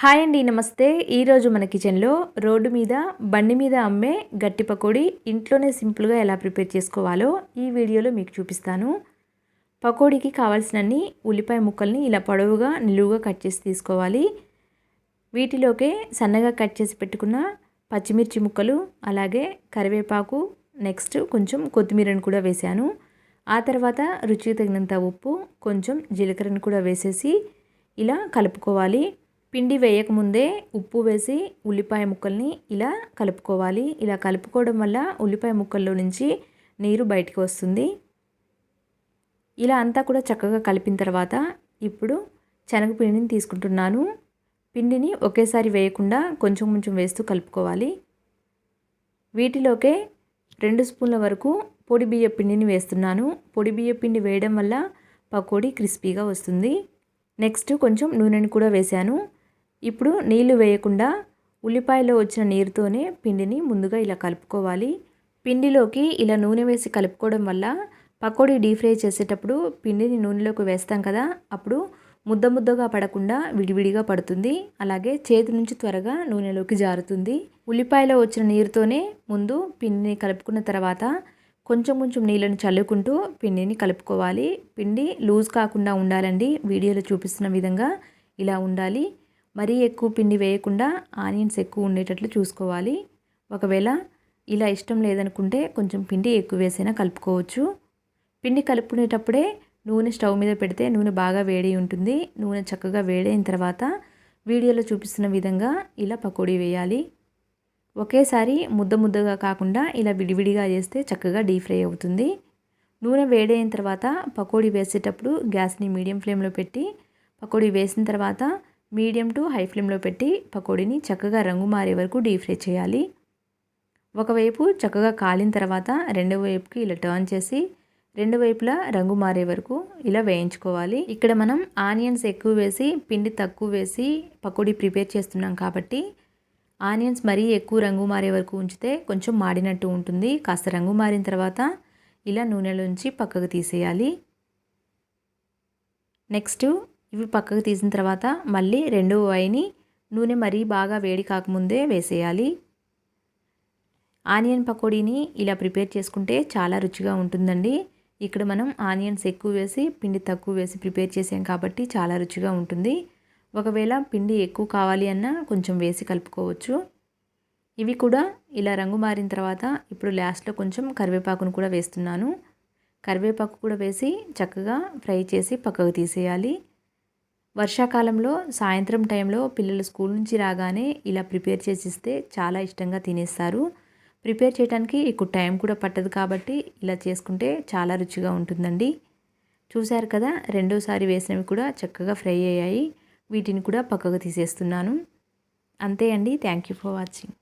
Hi అండి నమస్తే. ఈరోజు మన కిచెన్లో రోడ్డు మీద బండి మీద అమ్మే గట్టి పకోడీ ఇంట్లోనే సింపుల్గా ఎలా ప్రిపేర్ చేసుకోవాలో ఈ వీడియోలో మీకు చూపిస్తాను. పకోడీకి కావాల్సినన్ని ఉల్లిపాయ ముక్కల్ని ఇలా పొడవుగా నిలువుగా కట్ చేసి తీసుకోవాలి. వీటిలోకే సన్నగా కట్ చేసి పెట్టుకున్న పచ్చిమిర్చి ముక్కలు అలాగే కరివేపాకు నెక్స్ట్ కొంచెం కొత్తిమీరను కూడా వేశాను. ఆ తర్వాత రుచికి తగినంత ఉప్పు కొంచెం జీలకర్రను కూడా వేసేసి ఇలా కలుపుకోవాలి. పిండి వేయకముందే ఉప్పు వేసి ఉల్లిపాయ ముక్కల్ని ఇలా కలుపుకోవాలి. ఇలా కలుపుకోవడం వల్ల ఉల్లిపాయ ముక్కల్లో నుంచి నీరు బయటికి వస్తుంది. ఇలా అంతా కూడా చక్కగా కలిపిన తర్వాత ఇప్పుడు శనగపిండిని తీసుకుంటున్నాను. పిండిని ఒకేసారి వేయకుండా కొంచెం కొంచెం వేస్తూ కలుపుకోవాలి. వీటిలోకే రెండు స్పూన్ల వరకు పొడి బియ్య పిండిని వేస్తున్నాను. పొడి బియ్య పిండి వేయడం వల్ల పకోడీ క్రిస్పీగా వస్తుంది. నెక్స్ట్ కొంచెం నూనెని కూడా వేశాను. ఇప్పుడు నీళ్ళు వేయకుండా ఉల్లిపాయలో వచ్చిన నీరుతోనే పిండిని ముందుగా ఇలా కలుపుకోవాలి. పిండిలోకి ఇలా నూనె వేసి కలుపుకోవడం వల్ల పకోడీ డీప్ ఫ్రై చేసేటప్పుడు పిండిని నూనెలోకి వేస్తాం కదా అప్పుడు ముద్ద ముద్దగా పడకుండా విడివిడిగా పడుతుంది. అలాగే చేతి నుంచి త్వరగా నూనెలోకి జారుతుంది. ఉల్లిపాయలో వచ్చిన నీరుతోనే ముందు పిండిని కలుపుకున్న తర్వాత కొంచెం కొంచెం నీళ్ళని చల్లుకుంటూ పిండిని కలుపుకోవాలి. పిండి లూజ్ కాకుండా ఉండాలండి. వీడియోలో చూపిస్తున్న విధంగా ఇలా ఉండాలి. మరీ ఎక్కువ పిండి వేయకుండా ఆనియన్స్ ఎక్కువ ఉండేటట్లు చూసుకోవాలి. ఒకవేళ ఇలా ఇష్టం లేదనుకుంటే కొంచెం పిండి ఎక్కువ వేసైనా కలుపుకోవచ్చు. పిండి కలుపుకునేటప్పుడే నూనె స్టవ్ మీద పెడితే నూనె బాగా వేడి ఉంటుంది. నూనె చక్కగా వేడైన తర్వాత వీడియోలో చూపిస్తున్న విధంగా ఇలా పకోడీ వేయాలి. ఒకేసారి ముద్ద ముద్దగా కాకుండా ఇలా విడివిడిగా చేస్తే చక్కగా డీప్ ఫ్రై అవుతుంది. నూనె వేడైన తర్వాత పకోడీ వేసేటప్పుడు గ్యాస్ని మీడియం ఫ్లేమ్లో పెట్టి పకోడీ వేసిన తర్వాత మీడియం టు హై ఫ్లేమ్లో పెట్టి పకోడీని చక్కగా రంగు మారే వరకు డీప్ ఫ్రై చేయాలి. ఒకవైపు చక్కగా కాలిన తర్వాత రెండవ వైపుకి ఇలా టర్న్ చేసి రెండు వైపులా రంగు మారే వరకు ఇలా వేయించుకోవాలి. ఇక్కడ మనం ఆనియన్స్ ఎక్కువ వేసి పిండి తక్కువ వేసి పకోడీ ప్రిపేర్ చేస్తున్నాం కాబట్టి ఆనియన్స్ మరీ ఎక్కువ రంగు మారే వరకు ఉంచితే కొంచెం మాడినట్టు ఉంటుంది. కాస్త రంగు మారిన తర్వాత ఇలా నూనెలోంచి పక్కకు తీసేయాలి. నెక్స్ట్ ఇవి పక్కకు తీసిన తర్వాత మళ్ళీ రెండు వైని నూనె మరీ బాగా వేడి కాకముందే వేసేయాలి. ఆనియన్ పకోడీని ఇలా ప్రిపేర్ చేసుకుంటే చాలా రుచిగా ఉంటుందండి. ఇక్కడ మనం ఆనియన్స్ ఎక్కువ వేసి పిండి తక్కువ వేసి ప్రిపేర్ చేసాం కాబట్టి చాలా రుచిగా ఉంటుంది. ఒకవేళ పిండి ఎక్కువ కావాలి అన్నా కొంచెం వేసి కలుపుకోవచ్చు. ఇవి కూడా ఇలా రంగు మారిన తర్వాత ఇప్పుడు లాస్ట్లో కొంచెం కరివేపాకును కూడా వేస్తున్నాను. కరివేపాకు కూడా వేసి చక్కగా ఫ్రై చేసి పక్కకు తీసేయాలి. వర్షాకాలంలో సాయంత్రం టైంలో పిల్లలు స్కూల్ నుంచి రాగానే ఇలా ప్రిపేర్ చేసి ఇస్తే చాలా ఇష్టంగా తినేస్తారు. ప్రిపేర్ చేయడానికి ఎక్కువ టైం కూడా పట్టదు కాబట్టి ఇలా చేసుకుంటే చాలా రుచిగా ఉంటుందండి. చూశారు కదా రెండోసారి వేసినవి కూడా చక్కగా ఫ్రై అయ్యాయి. వీటిని కూడా పక్కకు తీసేస్తున్నాను. అంతే అండి. Thank you for watching.